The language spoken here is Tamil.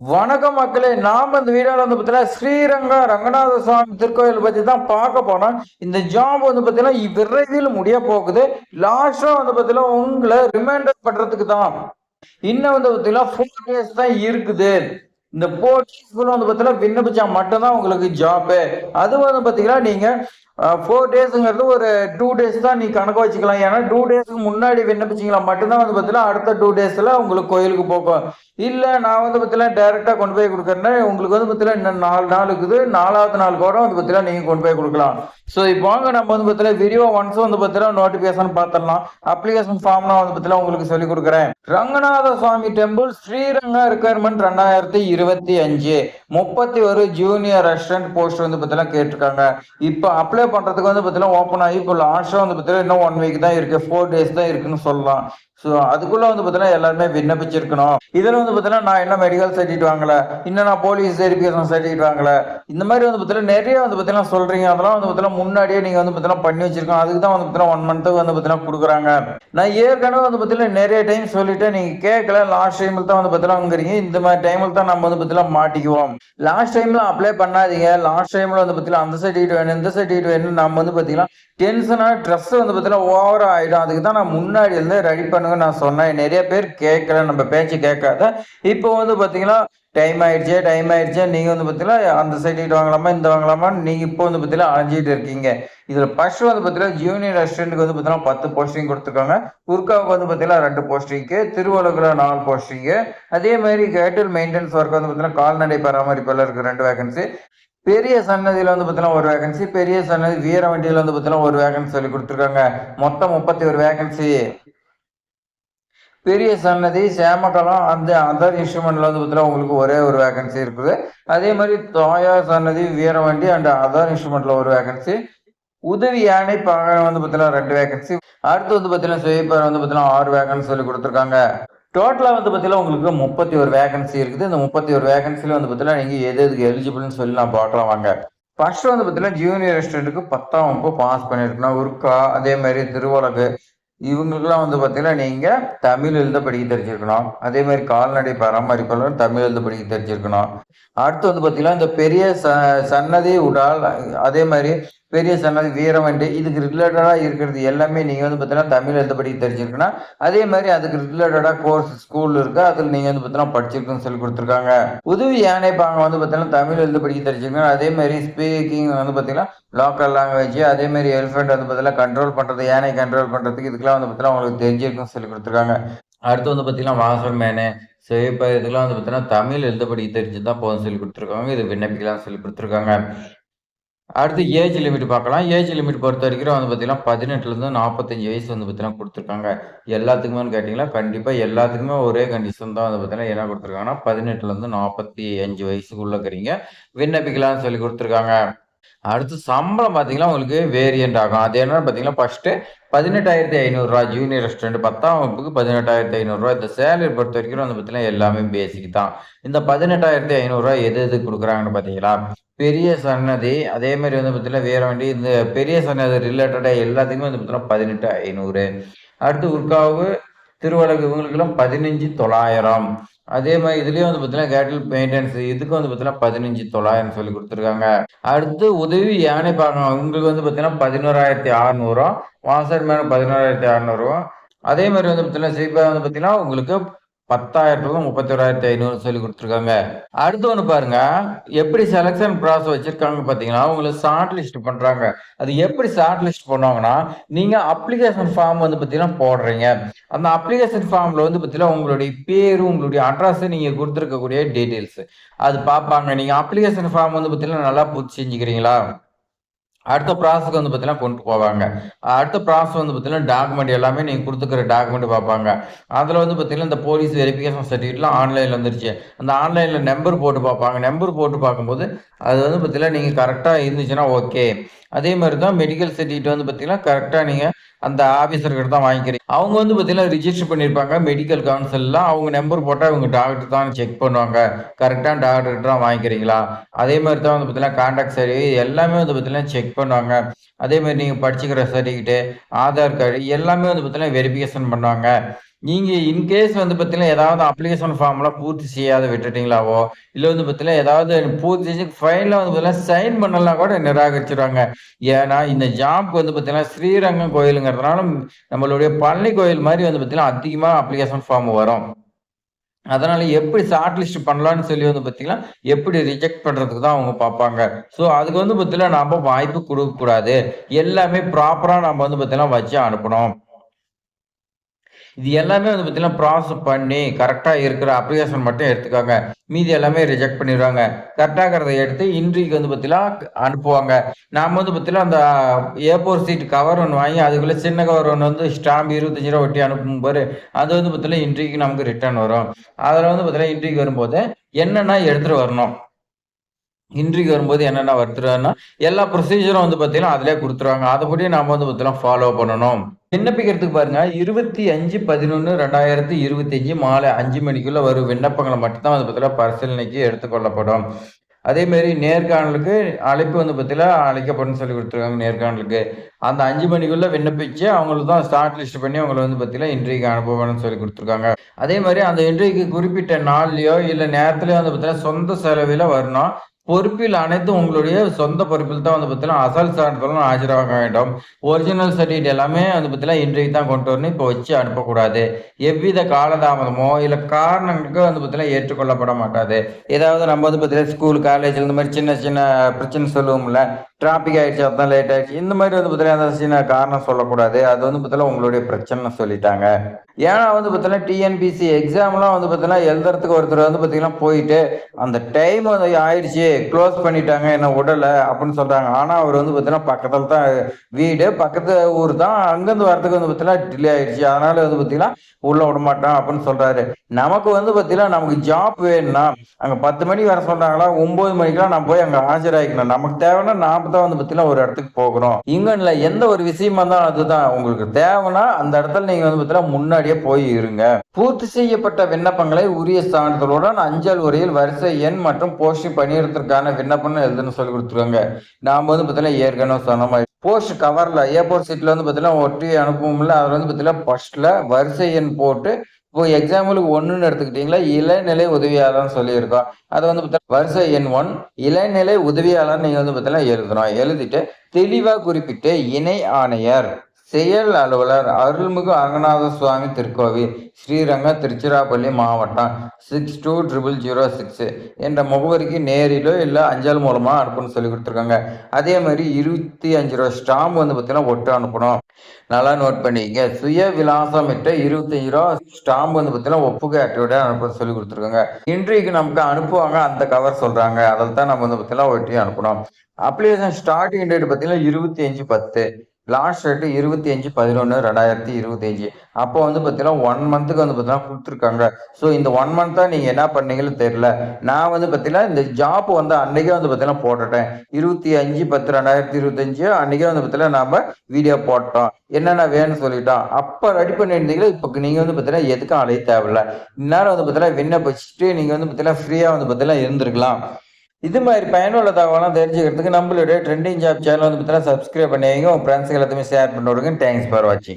வணக்கம் மக்களே நாம் இந்த வீடியோவில் வந்து பார்த்தீங்கன்னா ஸ்ரீரங்க ரங்கநாத சுவாமி திருக்கோயில் பற்றி தான் பார்க்க போனோம் இந்த ஜாப் வந்து பார்த்தீங்கன்னா விரைவில் முடிய போகுது. லாஸ்ட்டாக வந்து பார்த்தீங்கன்னா உங்களை ரிமைண்டர் பண்ணுறதுக்கு தான். இன்னும் வந்து பார்த்தீங்கன்னா ஃபோர் டேஸ் தான் இருக்குது. இந்த ஃபோர் டேஸ்க்குள்ள வந்து பார்த்தீங்கன்னா விண்ணப்பிச்சா மட்டும்தான் உங்களுக்கு ஜாப்பு அது வந்து பார்த்தீங்கன்னா நீங்கள் ஃபோர் டேஸுங்கிறது ஒரு டூ டேஸ் தான் நீ கணக்கு வச்சுக்கலாம். ஏன்னா டூ டேஸ்க்கு முன்னாடி விண்ணப்பிச்சிங்களா மட்டும்தான் வந்து பார்த்தீங்கன்னா அடுத்த டூ டேஸில் உங்களுக்கு கோயிலுக்கு போகும் இல்லை நான் வந்து பார்த்தீங்கன்னா டேரெக்டாக கொண்டு போய் கொடுக்குறேன்னா உங்களுக்கு வந்து பார்த்தீங்கன்னா இன்னும் நாலு நாள் இருக்குது. நாலாவது நாள் கூட வந்து பார்த்தீங்கன்னா நீங்கள் கொண்டு போய் கொடுக்கலாம். ஸோ இப்போ வாங்க நம்ம வந்து பார்த்தீங்கன்னா வீடியோ ஒன்ஸ் வந்து பார்த்தீங்கன்னா நோட்டிஃபிகேஷன் பார்த்துடலாம் அப்ளிகேஷன் ஃபார்ம்லாம் வந்து பார்த்தீங்கன்னா உங்களுக்கு சொல்லி கொடுக்குறேன். ரங்கநாத சுவாமி டெம்பிள் ஸ்ரீரங்க ரிக்வயர்மெண்ட் ரெண்டாயிரத்தி இருபத்தி அஞ்சு. முப்பத்தி ஒரு ஜூனியர் ரெஸ்டாரண்ட் போஸ்ட் வந்து பார்த்தீங்கன்னா கேட்டிருக்காங்க. இப்போ அப்ளை பண்ணுறதுக்கு வந்து பார்த்தீங்கன்னா ஓப்பன் ஆகி இப்போ லாஸ்ட்டாக வந்து பார்த்தீங்கன்னா இன்னும் ஒன் வீக் தான் இருக்கு ஃபோர் டேஸ் தான் இருக்குன்னு சொல்லலாம். ஸோ அதுக்குள்ள வந்து பார்த்தீங்கன்னா எல்லாருமே விண்ணப்பிச்சிருக்கணும் இதில் வந்து பார்த்தீங்கன்னா நான் என்ன மெடிக்கல் சர்டிஃபிகேட் வாங்கல இன்னும் நான் போலீஸ் வெரிஃபிகேஷன் சர்டிஃபிகேட் வாங்கல இந்த மாதிரி வந்து பார்த்தீங்கன்னா நிறைய வந்து பார்த்தீங்கன்னா சொல்றீங்க அதெல்லாம் வந்து பார்த்தீங்கன்னா முன்னாடியே நீங்கள் வந்து பார்த்தீங்கன்னா பண்ணி வச்சிருக்கோம் அதுக்கு தான் வந்து பார்த்தீங்கன்னா ஒன் மந்த்துக்கு வந்து பார்த்தீங்கன்னா கொடுக்குறாங்க நான் ஏற்கனவே வந்து பார்த்தீங்கன்னா நிறைய டைம் சொல்லிட்டு நீங்கள் கேட்கல லாஸ்ட் டைமில் தான் வந்து பார்த்தீங்கன்னாங்கிறீங்க இந்த மாதிரி டைமில் தான் நம்ம வந்து பார்த்தீங்கன்னா மாட்டிக்குவோம் லாஸ்ட் டைம்ல அப்ளை பண்ணாதீங்க லாஸ்ட் டைம்ல வந்து பார்த்தீங்கன்னா அந்த சர்டிஃபிகேட் வேணும் இந்த சர்டிஃபிகேட் வேணும் நம்ம வந்து பார்த்தீங்கன்னா டென்ஷனாக ட்ரெஸ் வந்து பார்த்தீங்கன்னா ஓவர் ஆகிடும் அதுக்கு தான் நான் முன்னாடி இருந்து ரெடி பண்ணுங்க நான் சொன்னேன். நிறைய பேர் கேட்கல நம்ம பேச்சு கேட்காத. இப்போ வந்து பார்த்தீங்கன்னா டைம் ஆயிடுச்சு டைம் ஆயிடுச்சு நீங்கள் வந்து பார்த்தீங்கன்னா அந்த சர்டிஃபிகேட் வாங்கலாமா இந்த வாங்கலாமா நீங்கள் இப்போ வந்து பார்த்தீங்கன்னா அலைஞ்சிட்டு இருக்கீங்க. இதில் ஃபர்ஸ்ட் வந்து பார்த்தீங்கன்னா ஜூனியர் ரெஸ்டாரண்ட்டுக்கு வந்து பார்த்தீங்கன்னா பத்து போஸ்டிங் கொடுத்துருக்காங்க. குர்காவுக்கு வந்து பார்த்தீங்கன்னா ரெண்டு போஸ்டிங்கு திருவள்ளுவரில் நாலு போஸ்டிங்கு அதே மாதிரி கேட்டல் மெயின்டெனன்ஸ் ஒர்க் வந்து பார்த்தீங்கன்னா கால்நடை பராமரிப்பில் இருக்கு ரெண்டு வேகன்சி பெரிய சன்னதியில் வந்து பார்த்தீங்கன்னா ஒரு வேகன்சி பெரிய சன்னதி வீரவண்டியில் வந்து பார்த்தீங்கன்னா ஒரு வேகன்சி சொல்லி கொடுத்துருக்காங்க. மொத்தம் முப்பத்தி ஒரு வேகன்சி பெரிய சன்னதி சேமகலம் அந்த அதர் இன்ஸ்ட்ருமெண்ட்ல வந்து பார்த்தீங்கன்னா உங்களுக்கு ஒரே ஒரு வேகன்சி இருக்குது. அதே மாதிரி தோயா சன்னதி வீரவண்டி அண்ட் அதர் இன்ஸ்ட்ருமெண்ட்ல ஒரு வேகன்சி உதவி யானை பாகம் வந்து பார்த்தீங்கன்னா ரெண்டு வேகன்சி அடுத்து வந்து பார்த்தீங்கன்னா சுயப்பார் வந்து பார்த்தீங்கன்னா ஆறு வேகன்சி சொல்லி கொடுத்துருக்காங்க. டோட்டலாக வந்து பார்த்தீங்கன்னா உங்களுக்கு முப்பத்தி ஒரு வேகன்சி இருக்குது. இந்த முப்பத்தி ஒரு வேகன்சியில் வந்து பார்த்தீங்கன்னா நீங்கள் எது எதுக்கு எலிஜிபிள்னு சொல்லி நான் பார்க்கலாம் வாங்க. ஃபர்ஸ்ட் வந்து பார்த்தீங்கன்னா ஜூனியர் ஸ்டூடெண்ட்டுக்கு பத்தாம் வகுப்பு பாஸ் பண்ணியிருக்கணும். உருக்கா அதே மாதிரி திருவலகு இவங்களுக்குலாம் வந்து பார்த்தீங்கன்னா நீங்கள் தமிழ் எழுத படிக்க தெரிஞ்சிருக்கணும். அதே மாதிரி கால்நடை பராமரிப்பாளர் தமிழ் எழுத படிக்க தெரிஞ்சிருக்கணும். அடுத்து வந்து பார்த்தீங்கன்னா இந்த பெரிய ச சன்னதி உடால் அதே மாதிரி பெரிய சன்னதி வீரவண்டி இதுக்கு ரிலேட்டடாக இருக்கிறது எல்லாமே நீங்கள் வந்து பார்த்தீங்கன்னா தமிழ் எழுத படிக்க தெரிஞ்சிருக்கணும். அதே மாதிரி அதுக்கு ரிலேட்டடாக கோர்ஸ் ஸ்கூல் இருக்கு. அதில் நீங்கள் வந்து பார்த்தீங்கன்னா படிச்சிருக்குன்னு சொல்லி கொடுத்துருக்காங்க. உதவி யானை பாங்க வந்து பார்த்தீங்கன்னா தமிழ் எழுத படிக்க தெரிஞ்சிருக்கணும். அதே மாதிரி ஸ்பீக்கிங் வந்து பார்த்தீங்கன்னா லோக்கல் லாங்குவேஜ் அதே மாதிரி எலிஃபென்ட் வந்து பார்த்தீங்கன்னா கண்ட்ரோல் பண்ணுறது யானை கண்ட்ரோல் பண்ணுறதுக்கு இதுக்கெல்லாம் வந்து பார்த்தீங்கன்னா உங்களுக்கு தெரிஞ்சிருக்குன்னு சொல்லி கொடுத்துருக்காங்க. அடுத்து வந்து பார்த்தீங்கன்னா வாசல் மேனு. ஸோ இப்போ இதுக்கெல்லாம் வந்து பார்த்தீங்கன்னா தமிழ் எழுத தெரிஞ்சு தான் போதும் சொல்லி கொடுத்துருக்காங்க. இது விண்ணப்பிக்கலாம் சொல்லி கொடுத்துருக்காங்க. அடுத்து ஏஜ் லிமிட் பார்க்கலாம். ஏஜ் லிமிட் பொறுத்த வரைக்கும் வந்து பார்த்தீங்கன்னா பதினெட்டுலேருந்து நாற்பத்தஞ்சு வயசு வந்து பார்த்தீங்கன்னா கொடுத்துருக்காங்க. எல்லாத்துக்குமே கேட்டிங்கன்னா கண்டிப்பாக எல்லாத்துக்குமே ஒரே கண்டிஷன் தான் வந்து பார்த்தீங்கன்னா என்ன கொடுத்துருக்காங்கன்னா பதினெட்டுலேருந்து நாற்பத்தி அஞ்சு வயசுக்குள்ளே இருக்கிறீங்க. விண்ணப்பிக்கலாம்னு சொல்லி கொடுத்துருக்காங்க. அடுத்து சம்பளம் பார்த்தீங்கன்னா உங்களுக்கு வேரியண்ட் ஆகும். அது என்னன்னு பார்த்தீங்கன்னா ஃபஸ்ட்டு பதினெட்டாயிரத்தி ஐநூறுரூவா ஜூனியர் ரெஸ்டாரண்ட் பத்தாம் வகுப்புக்கு பதினெட்டாயிரத்தி ஐநூறுரூவா. இந்த சேலரி பொறுத்த வரைக்கும் வந்து பார்த்தீங்கன்னா எல்லாமே பேசிக் தான். இந்த பதினெட்டாயிரத்தி ஐநூறுரூவா எது எது கொடுக்குறாங்கன்னு பார்த்தீங்களா பெரிய சன்னதி அதே மாதிரி வந்து பார்த்தீங்கன்னா வேற வண்டி இந்த பெரிய சன்னதி ரிலேட்டடாக எல்லாத்துக்குமே வந்து பார்த்தீங்கன்னா பதினெட்டு ஐநூறு. அடுத்து உர்காவு திருவழகு இவங்களுக்கெல்லாம் பதினஞ்சு தொள்ளாயிரம். அதே மாதிரி இதுலயும் வந்து பார்த்தீங்கன்னா கேட்டில் மெயின்டெனன்ஸ் இதுக்கு வந்து பார்த்தீங்கன்னா பதினஞ்சு தொள்ளாயிரம் சொல்லி கொடுத்துருக்காங்க. அடுத்து உதவி யானை பாகம் உங்களுக்கு வந்து பார்த்தீங்கன்னா பதினோராயிரத்தி அறநூறுவா. வாசர் மேடம் பதினோராயிரத்தி அறநூறுவா. அதே மாதிரி வந்து பார்த்தீங்கன்னா சீப்பா வந்து பார்த்தீங்கன்னா உங்களுக்கு பத்தாயிரத்துல முப்பத்தி ஓராயிரத்தி ஐநூறு சொல்லி கொடுத்துருக்காங்க. அடுத்து ஒன்று பாருங்க. எப்படி செலெக்ஷன் ப்ராசஸ் வச்சிருக்காங்க பார்த்தீங்கன்னா உங்களை ஷார்ட் லிஸ்ட் பண்றாங்க. அது எப்படி ஷார்ட் லிஸ்ட் பண்ணுவாங்கன்னா நீங்க அப்ளிகேஷன் ஃபார்ம் வந்து பார்த்தீங்கன்னா போடுறீங்க. அந்த அப்ளிகேஷன் ஃபார்ம்ல வந்து பார்த்தீங்கன்னா உங்களுடைய பேரு உங்களுடைய அட்ரஸ் நீங்க கொடுத்துருக்கக்கூடிய டீட்டெயில்ஸ் அது பார்ப்பாங்க. நீங்க அப்ளிகேஷன் ஃபார்ம் வந்து பார்த்தீங்கன்னா நல்லா பூர்த்தி செஞ்சுக்கிறீங்களா? அடுத்த ப்ராசஸ்க்கு வந்து பார்த்தீங்கன்னா கொண்டு போவாங்க. அடுத்த ப்ராசஸ் வந்து பார்த்தீங்கன்னா டாக்குமெண்ட் எல்லாமே நீங்கள் கொடுத்துக்கிற டாக்குமெண்ட் பார்ப்பாங்க. அதில் வந்து பார்த்தீங்கன்னா இந்த போலீஸ் வெரிஃபிகேஷன் சர்டிஃபிகேட்லாம் ஆன்லைனில் வந்துருச்சு. அந்த ஆன்லைனில் நம்பர் போட்டு பார்ப்பாங்க. நம்பர் போட்டு பார்க்கும்போது அது வந்து பார்த்தீங்கன்னா நீங்கள் கரெக்டாக இருந்துச்சுன்னா ஓகே அதே மாதிரி தான் மெடிக்கல் சர்டிஃபிகேட் வந்து பார்த்தீங்கன்னா கரெக்டாக நீங்கள் அந்த ஆஃபீஸர்கிட்ட தான் வாங்கிக்கிறீங்க. அவங்க வந்து பார்த்தீங்கன்னா ரிஜிஸ்டர் பண்ணியிருப்பாங்க மெடிக்கல் கவுன்சில்லாம் அவங்க நம்பர் போட்டால் இவங்க டாக்டர் தான் செக் பண்ணுவாங்க. கரெக்டாக டாக்டர்கிட்ட தான் வாங்கிக்கிறீங்களா? அதே மாதிரி தான் வந்து பார்த்தீங்கன்னா கான்டாக்ட் சரி எல்லாமே வந்து பார்த்தீங்கன்னா செக் பண்ணுவாங்க அதே மாதிரி நீங்கள் படிச்சுக்கிற சர்டிஃபிகேட்டு ஆதார் கார்டு எல்லாமே வந்து பார்த்தீங்கன்னா வெரிஃபிகேஷன் பண்ணுவாங்க நீங்கள் இன்கேஸ் வந்து பார்த்தீங்கன்னா, ஏதாவது அப்ளிகேஷன் ஃபார்ம்லாம் பூர்த்தி செய்யாத விட்டுட்டீங்களாவோ, இல்லை வந்து பார்த்தீங்கன்னா, ஏதாவது பூர்த்தி செஞ்சு ஃபைனலா வந்து பார்த்தீங்கன்னா, சைன் பண்ணலாம் கூட நிராகரிச்சுருவாங்க. ஏன்னா, இந்த ஜாப்க்கு வந்து பார்த்தீங்கன்னா, ஸ்ரீரங்கம் கோயிலுங்கிறதுனால நம்மளுடைய பழனி கோயில் மாதிரி வந்து பார்த்தீங்கன்னா, அதிகமாக அப்ளிகேஷன் ஃபார்ம் வரும். அதனால எப்படி ஷார்ட் லிஸ்ட் பண்ணலான்னு சொல்லி வந்து பார்த்தீங்கன்னா, எப்படி ரிஜெக்ட் பண்றதுக்கு தான் அவங்க பார்ப்பாங்க. ஸோ அதுக்கு வந்து பார்த்தீங்கன்னா, நம்ம வாய்ப்பு கொடுக்கக்கூடாது எல்லாமே ப்ராப்பரா நம்ம வந்து பார்த்தீங்கன்னா, வச்சு அனுப்பணும். இது எல்லாமே வந்து பார்த்தீங்கன்னா, ப்ராசஸ் பண்ணி கரெக்டாக இருக்கிற அப்ளிகேஷன் மட்டும் எடுத்துக்கோங்க. மீதி எல்லாமே ரிஜெக்ட் பண்ணிடுவாங்க கரெக்டாகிறத இருக்கிறத எடுத்து இன்டர்வியூக்கு வந்து பார்த்தீங்கன்னா, அனுப்புவாங்க. நாம் வந்து பார்த்தீங்கன்னா, அந்த ஏ4 சீட் கவர் ஒன்று வாங்கி அதுக்குள்ளே சின்ன கவர் ஒன்று வந்து ஸ்டாம்ப் இருபத்தஞ்சு ரூபா ஒட்டி அனுப்பும்போது அது வந்து பார்த்தீங்கன்னா, இன்டர்வியூக்கு நமக்கு ரிட்டர்ன் வரும். அதில் வந்து பார்த்தீங்கன்னா, இன்டர்வியூக்கு வரும்போது என்னென்னா எடுத்துகிட்டு வரணும்? இன்ட்ரிக்கு வரும்போது என்னென்ன எடுத்துட்டு எல்லா ப்ரொசீஜரும் வந்து பார்த்தீங்கன்னா, அதிலே கொடுத்துருவாங்க அதபடி நாம் வந்து பார்த்தீங்கன்னா, ஃபாலோ பண்ணணும். விண்ணப்பிக்கிறதுக்கு பாருங்க 25/11/2025 மாலை அஞ்சு மணிக்குள்ள வரும் விண்ணப்பங்களை மட்டும்தான் வந்து பார்த்தீங்கன்னா, பரிசீலனைக்கு எடுத்துக்கொள்ளப்படும். அதே மாதிரி நேர்காணலுக்கு அழைப்பு வந்து பார்த்தீங்கன்னா, அழைக்கப்படும்னு சொல்லிக் கொடுத்துருக்காங்க நேர்காணலுக்கு. அந்த அஞ்சு மணிக்குள்ள விண்ணப்பிச்சு அவங்களுக்கு தான் ஸ்டார்ட் லிஸ்ட் பண்ணி அவங்கள வந்து பார்த்தீங்கன்னா, இன்றைக்கு அனுபவம்னு சொல்லி கொடுத்துருக்காங்க அதே மாதிரி அந்த இன்றைக்கு குறிப்பிட்ட நாள்லயோ, இல்லை நேரத்திலயோ வந்து பார்த்தீங்கன்னா, சொந்த செலவில் வரணும். பொறுப்பில் அனைத்தும் உங்களுடைய சொந்த பொறுப்பில் தான் வந்து பார்த்தீங்கன்னா, அசல் சான்றிதழும் ஆஜராக வேண்டும். ஒரிஜினல் சர்டிஃபிகேட் எல்லாமே வந்து பார்த்தீங்கன்னா, இன்றைக்கு தான் கொண்டு வரணும். இப்போ வச்சு அனுப்பக்கூடாது. எவ்வித காலதாமதமோ, இல்லை காரணங்களுக்கு வந்து பார்த்தீங்கன்னா, ஏற்றுக்கொள்ளப்பட மாட்டாது. ஏதாவது நம்ம வந்து பார்த்தீங்கன்னா, ஸ்கூல், காலேஜ் இந்த மாதிரி சின்ன சின்ன பிரச்சனை சொல்லுவோம்ல. டிராபிக் ஆயிடுச்சு, அதான் லேட் ஆயிடுச்சு. இந்த மாதிரி வந்து பார்த்தீங்கன்னா, சின்ன காரணம் சொல்லக்கூடாது. அது வந்து பார்த்தீங்கன்னா, உங்களுடைய பிரச்சனைன்னு சொல்லிட்டாங்க. ஏன்னா வந்து பார்த்தீங்கன்னா, டிஎன்பிசி எக்ஸாம்லாம் வந்து பார்த்தீங்கன்னா, எழுதுறதுக்கு ஒருத்தர் வந்து பார்த்தீங்கன்னா, போயிட்டு அந்த டைம் வந்து ஆயிடுச்சு, க்ளோஸ் பண்ணிட்டாங்க, என்ன உடலை அப்படின்னு சொல்றாங்க. ஆனால் அவர் வந்து பார்த்தீங்கன்னா, பக்கத்துல தான் வீடு, பக்கத்து ஊர் தான். அங்கேருந்து வரதுக்கு வந்து பார்த்தீங்கன்னா, டிலே ஆயிடுச்சு. அதனால வந்து பார்த்தீங்கன்னா, உள்ள விடமாட்டோம் அப்படின்னு சொல்றாரு. நமக்கு வந்து பார்த்தீங்கன்னா, நமக்கு ஜாப் வேணும்னா, அங்கே பத்து மணிக்கு வர சொல்றாங்களா, 9 மணிக்கெல்லாம் நான் போய் அங்கே ஆஜராகிக்கணும். நமக்கு தேவைன்னா நாம் தான் வந்து பார்த்தீங்கன்னா, ஒரு இடத்துக்கு போகிறோம் இங்கன்ல எந்த ஒரு விஷயமா இருந்தாலும் அதுதான். உங்களுக்கு தேவைன்னா அந்த இடத்துல நீங்க வந்து பார்த்தீங்கன்னா, முன்னாடியே போய் இருங்க. பூர்த்தி செய்யப்பட்ட விண்ணப்பங்களை உரிய சான்றிதழுடன் அஞ்சல் உரையில் வரிசை எண் மற்றும் போஸ்டிங் பணியிடத்திற்கான விண்ணப்பம்னு எதுன்னு சொல்லிக் குடுத்துருக்காங்க. நாம வந்து பார்த்தீங்கன்னா, ஏற்கனவே சொன்ன மாதிரி போஸ்ட் கவர்ல ஏ4 சீட்ல வந்து பார்த்தீங்கன்னா, ஒட்டி அனுப்புவோம்ல, அதுல வந்து பார்த்தீங்கன்னா, ஃபர்ஸ்ட்ல வரிசை எண் போட்டு இப்போ எக்ஸாம்பிளுக்கு ஒன்றுன்னு எடுத்துக்கிட்டீங்களா, இளநிலை உதவியாளர்னு சொல்லியிருக்கோம். அது வந்து பார்த்தீங்கன்னா, வருஷ எண் ஒன் இளநிலை உதவியாளர் நீங்கள் வந்து பார்த்தீங்கன்னா, எழுதணும். எழுதிட்டு தெளிவாக குறிப்பிட்டு இணை ஆணையர், செயல் அலுவலர் அருள்மிகு அரங்கநாத சுவாமி திருக்கோவில், ஸ்ரீரங்கம், திருச்சிராப்பள்ளி மாவட்டம் 620006 என்ற முகவரிக்கு நேரிலோ இல்லை அஞ்சல் மூலமாக அனுப்பணும்னு சொல்லிக் கொடுத்துருக்காங்க அதே மாதிரி இருபத்தி அஞ்சு ரூபா ஸ்டாம்ப் வந்து பார்த்தீங்கன்னா, ஒட்டு அனுப்பணும். நல்லா நோட் பண்ணிக்கங்க. சுய விலாசமிட்ட இருபத்தஞ்சு ரூபா ஸ்டாம்ப் வந்து பார்த்தீங்கன்னா, ஒப்புகை அட்டையோட அனுப்ப சொல்லி கொடுத்துருக்காங்க இன்றைக்கு நமக்கு அனுப்புவாங்க. அந்த கவர் சொல்கிறாங்க அதில் தான் நம்ம வந்து பார்த்தீங்கன்னா, ஒட்டி அனுப்பணும். அப்ளிகேஷன் ஸ்டார்டிங் டேட் பார்த்தீங்கன்னா, 25/10 லாஸ்ட் ரைட்டு இருபத்தி அஞ்சு பதினொன்று ரெண்டாயிரத்தி இருபத்தி அஞ்சு அப்போ வந்து பார்த்தீங்கன்னா, ஒன் மந்த்துக்கு வந்து பார்த்தீங்கன்னா கொடுத்துருக்காங்க ஸோ இந்த ஒன் மந்த்தாக நீங்கள் என்ன பண்ணீங்கன்னு தெரியல. நான் வந்து பார்த்தீங்கன்னா, இந்த ஜாப் வந்து அன்றைக்கே வந்து பார்த்தீங்கன்னா போட்டுட்டேன். 25/10/2025 அன்னைக்கே வந்து பார்த்தீங்கன்னா, நாம் வீடியோ போட்டோம். என்னென்ன வேணும்னு சொல்லிட்டோம். அப்போ ரெடி பண்ணியிருந்தீங்களா, இப்போ நீங்கள் வந்து பார்த்தீங்கன்னா, எதுக்கும் அலைய தேவையில்ல. இந்நேரம் வந்து பார்த்தீங்கன்னா, விண்ணப்பிச்சுட்டு நீங்கள் வந்து பார்த்தீங்கன்னா, ஃப்ரீயாக வந்து பார்த்தீங்கன்னா இருந்திருக்கலாம். இது மாதிரி பயனுள்ள தகவலாம் தெரிஞ்சுக்கிறதுக்கு நம்மளுடைய ட்ரெண்டிங் ஜாப் சேனல் வந்து பார்த்தீங்கன்னா, சப்ஸ்கிரைப் பண்ணி வைங்க. உங்க ஃப்ரெண்ட்ஸ்க்கு ஷேர் பண்ணி விடுங்க. தேங்க்ஸ் ஃபார் வாட்சிங்.